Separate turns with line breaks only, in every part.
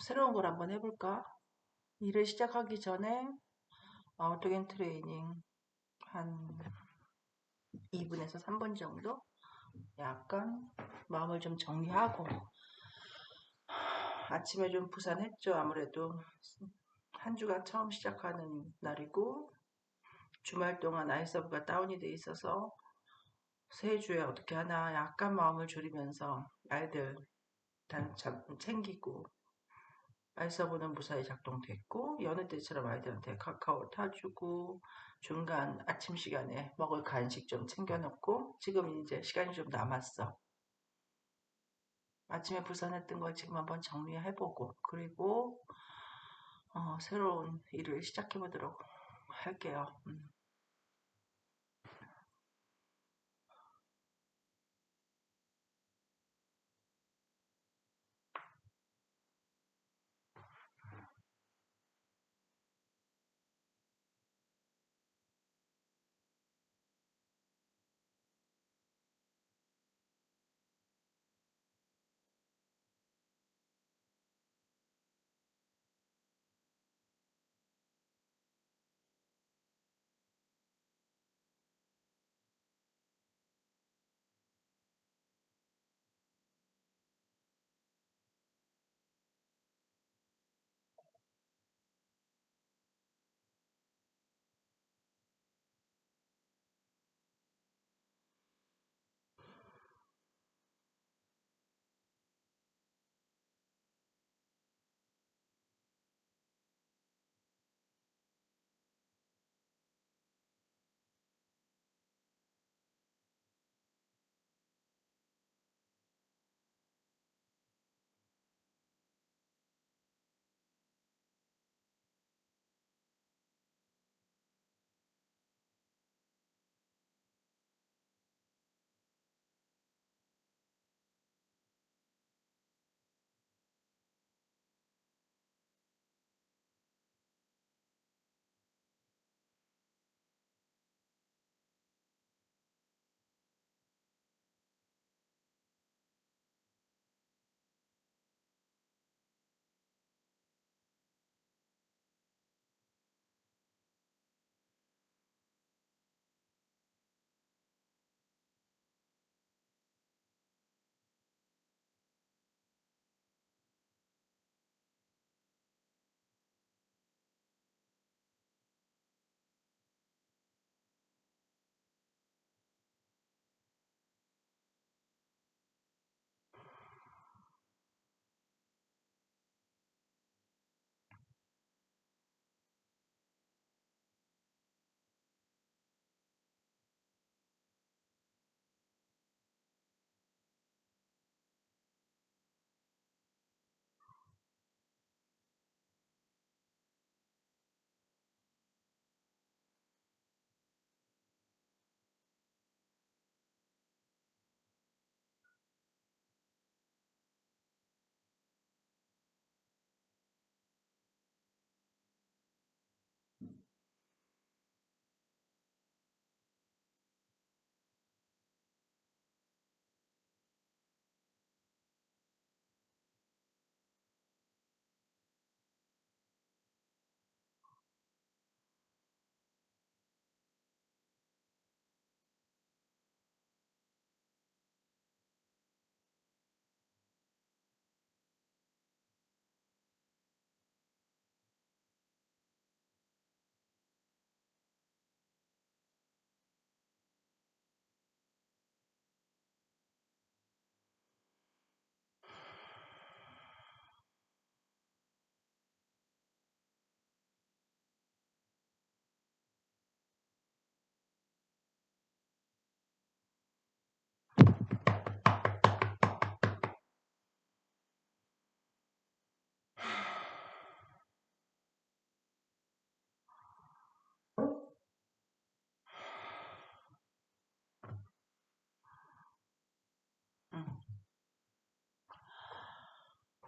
새로운 걸 한번 해볼까? 일을 시작하기 전에 아우토겐 트레이닝 한 2분에서 3분 정도 약간 마음을 좀 정리하고 아침에 좀 부산했죠 아무래도 한 주가 처음 시작하는 날이고 주말 동안 아이서브가 다운이 돼 있어서 새 주에 어떻게 하나 약간 마음을 졸이면서 아이들 단 챙기고 알서브는 무사히 작동됐고 여느 때처럼 아이들한테 카카오 타주고 중간 아침 시간에 먹을 간식 좀 챙겨놓고 지금 이제 시간이 좀 남았어. 아침에 부산했던 걸 지금 한번 정리해보고 그리고 어, 새로운 일을 시작해보도록 할게요. 음.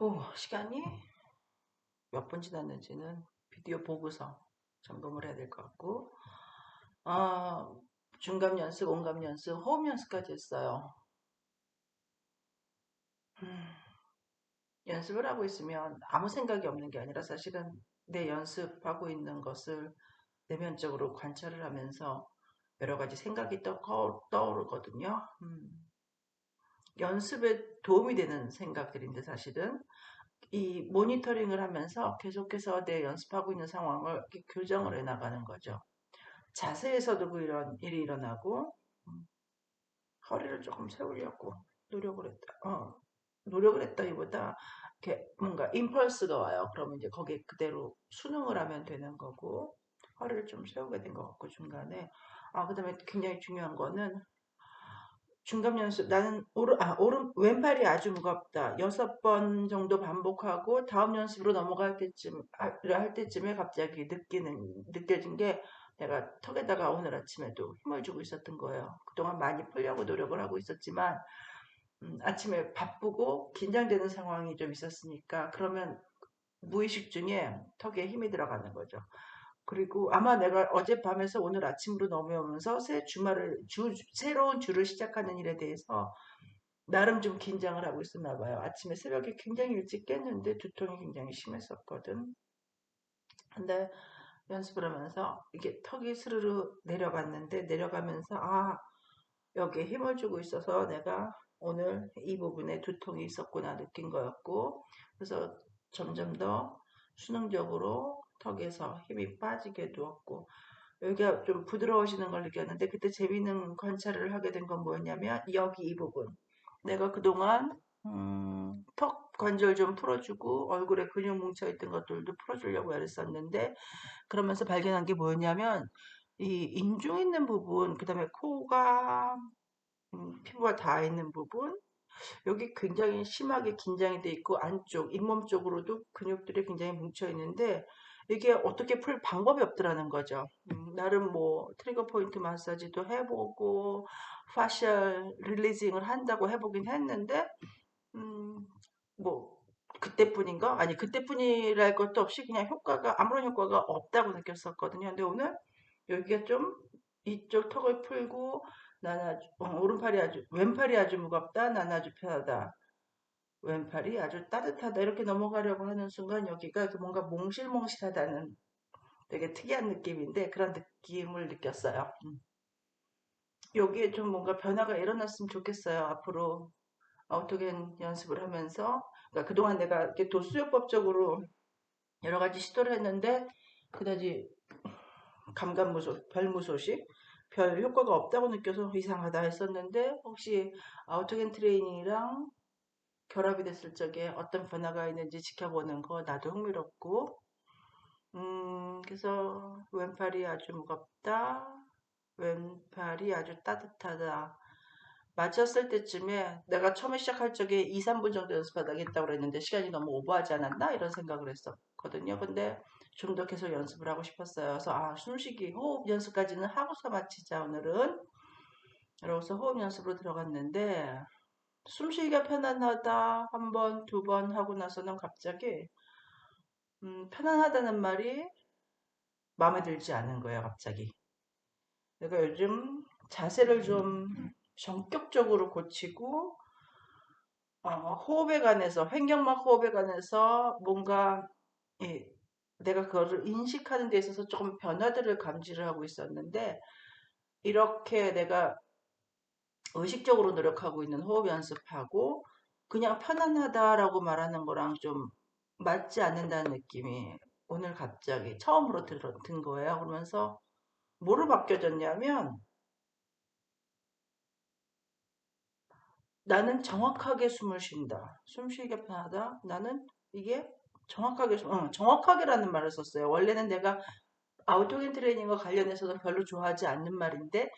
오, 시간이 몇 분 지났는지는 비디오 보고서 점검을 해야 될 것 같고 아, 중감 연습, 온감 연습, 호흡 연습까지 했어요. 음, 연습을 하고 있으면 아무 생각이 없는 게 아니라 사실은 내 연습하고 있는 것을 내면적으로 관찰을 하면서 여러 가지 생각이 떠, 떠오르거든요. 음. 연습에 도움이 되는 생각들인데 사실은 이 모니터링을 하면서 계속해서 내 연습하고 있는 상황을 교정을 해 나가는 거죠. 자세에서도 그 이런 일이 일어나고 음. 허리를 조금 세우려고 노력을 했다. 어, 노력을 했다기보다 이렇게 뭔가 임펄스가 와요. 그러면 이제 거기에 그대로 순응을 하면 되는 거고 허리를 좀 세우게 된 것 같고 중간에 아 그다음에 굉장히 중요한 거는 중간 연습 나는 오른 아 오른 왼팔이 아주 무겁다 여섯 번 정도 반복하고 다음 연습으로 넘어갈 때쯤 할 때쯤에 갑자기 느끼는 느껴진 게 내가 턱에다가 오늘 아침에도 힘을 주고 있었던 거예요. 그동안 많이 풀려고 노력을 하고 있었지만 음, 아침에 바쁘고 긴장되는 상황이 좀 있었으니까 그러면 무의식 중에 턱에 힘이 들어가는 거죠. 그리고 아마 내가 어젯밤에서 오늘 아침으로 넘어오면서 새 주말을 주, 새로운 주를 시작하는 일에 대해서 나름 좀 긴장을 하고 있었나 봐요. 아침에 새벽에 굉장히 일찍 깼는데 두통이 굉장히 심했었거든. 근데 연습을 하면서 이게 턱이 스르르 내려갔는데 내려가면서 아 여기에 힘을 주고 있어서 내가 오늘 이 부분에 두통이 있었구나 느낀 거였고 그래서 점점 더 수능적으로 턱에서 힘이 빠지게 되었고 여기가 좀 부드러워지는 걸 느꼈는데 그때 재미있는 관찰을 하게 된 건 뭐였냐면 여기 이 부분. 내가 그동안 음, 턱 관절 좀 풀어주고 얼굴에 근육 뭉쳐있던 것들도 풀어주려고 애랬었는데 그러면서 발견한 게 뭐였냐면 이 인중 있는 부분 그 다음에 코가 음, 피부가 닿아 있는 부분 여기 굉장히 심하게 긴장이 돼 있고 안쪽 잇몸 쪽으로도 근육들이 굉장히 뭉쳐 있는데 이게 어떻게 풀 방법이 없더라는 거죠. 음, 나름 뭐 트리거 포인트 마사지도 해보고 파셜 릴리징을 한다고 해보긴 했는데 음, 뭐 그때뿐인가? 아니 그때뿐이랄 것도 없이 그냥 효과가 아무런 효과가 없다고 느꼈었거든요. 근데 오늘 여기가 좀 이쪽 턱을 풀고 나는 아주 어, 오른팔이 아주 왼팔이 아주 무겁다. 나는 아주 편하다. 왼팔이 아주 따뜻하다. 이렇게 넘어가려고 하는 순간 여기가 뭔가 몽실몽실하다는 되게 특이한 느낌인데 그런 느낌을 느꼈어요. 음. 여기에 좀 뭔가 변화가 일어났으면 좋겠어요. 앞으로 아우토겐 연습을 하면서 그러니까 그동안 내가 이렇게 도수요법적으로 여러 가지 시도를 했는데 그다지 감감무소, 별무소식 별 효과가 없다고 느껴서 이상하다 했었는데 혹시 아우토겐 트레이닝이랑 결합이 됐을 적에 어떤 변화가 있는지 지켜보는 거 나도 흥미롭고. 음 그래서 왼팔이 아주 무겁다. 왼팔이 아주 따뜻하다. 맞췄을 때쯤에 내가 처음에 시작할 적에 2, 3분 정도 연습하다겠다고 그랬는데 시간이 너무 오버하지 않았나? 이런 생각을 했었거든요. 근데 좀 더 계속 연습을 하고 싶었어요. 그래서 아 숨쉬기 호흡 연습까지는 하고서 마치자 오늘은. 그러고서 호흡 연습으로 들어갔는데 숨쉬기가 편안하다 한 번, 두 번 하고 나서는 갑자기 음, 편안하다는 말이 마음에 들지 않은 거예요. 갑자기 내가 요즘 자세를 좀 전격적으로 고치고 어, 호흡에 관해서 횡격막 호흡에 관해서 뭔가 예, 내가 그거를 인식하는 데 있어서 조금 변화들을 감지를 하고 있었는데 이렇게 내가 의식적으로 노력하고 있는 호흡 연습하고 그냥 편안하다라고 말하는 거랑 좀 맞지 않는다는 느낌이 오늘 갑자기 처음으로 든 거예요. 그러면서 뭐로 바뀌어졌냐면 나는 정확하게 숨을 쉰다. 숨쉬기가 편하다. 나는 이게 정확하게, 어, 정확하게라는 말을 썼어요. 원래는 내가 아우토겐 트레이닝과 관련해서도 별로 좋아하지 않는 말인데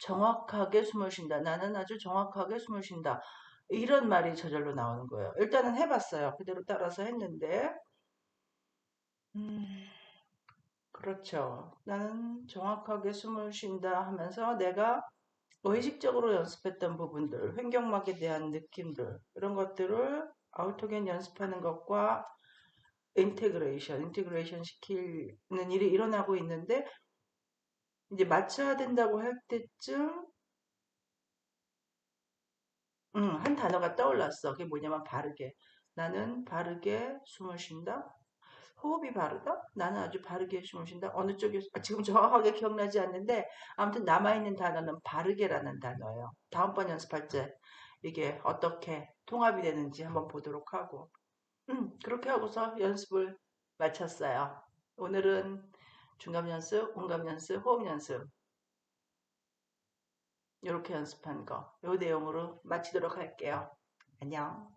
정확하게 숨을 쉰다. 나는 아주 정확하게 숨을 쉰다. 이런 말이 저절로 나오는 거예요. 일단은 해봤어요. 그대로 따라서 했는데 음, 그렇죠. 나는 정확하게 숨을 쉰다 하면서 내가 의식적으로 연습했던 부분들, 횡격막에 대한 느낌들 이런 것들을 아우토겐 연습하는 것과 인테그레이션, 인테그레이션 시키는 일이 일어나고 있는데 이제 맞춰야 된다고 할 때쯤 음, 한 단어가 떠올랐어. 그게 뭐냐면 바르게. 나는 바르게 숨을 쉰다. 호흡이 바르다? 나는 아주 바르게 숨을 쉰다. 어느 쪽이 아, 지금 정확하게 기억나지 않는데 아무튼 남아 있는 단어는 바르게라는 단어예요. 다음번 연습할 때 이게 어떻게 통합이 되는지 한번 보도록 하고 음, 그렇게 하고서 연습을 마쳤어요. 오늘은 중감 연습, 온감 연습, 호흡 연습. 이렇게 연습한 거. 이 내용으로 마치도록 할게요. 안녕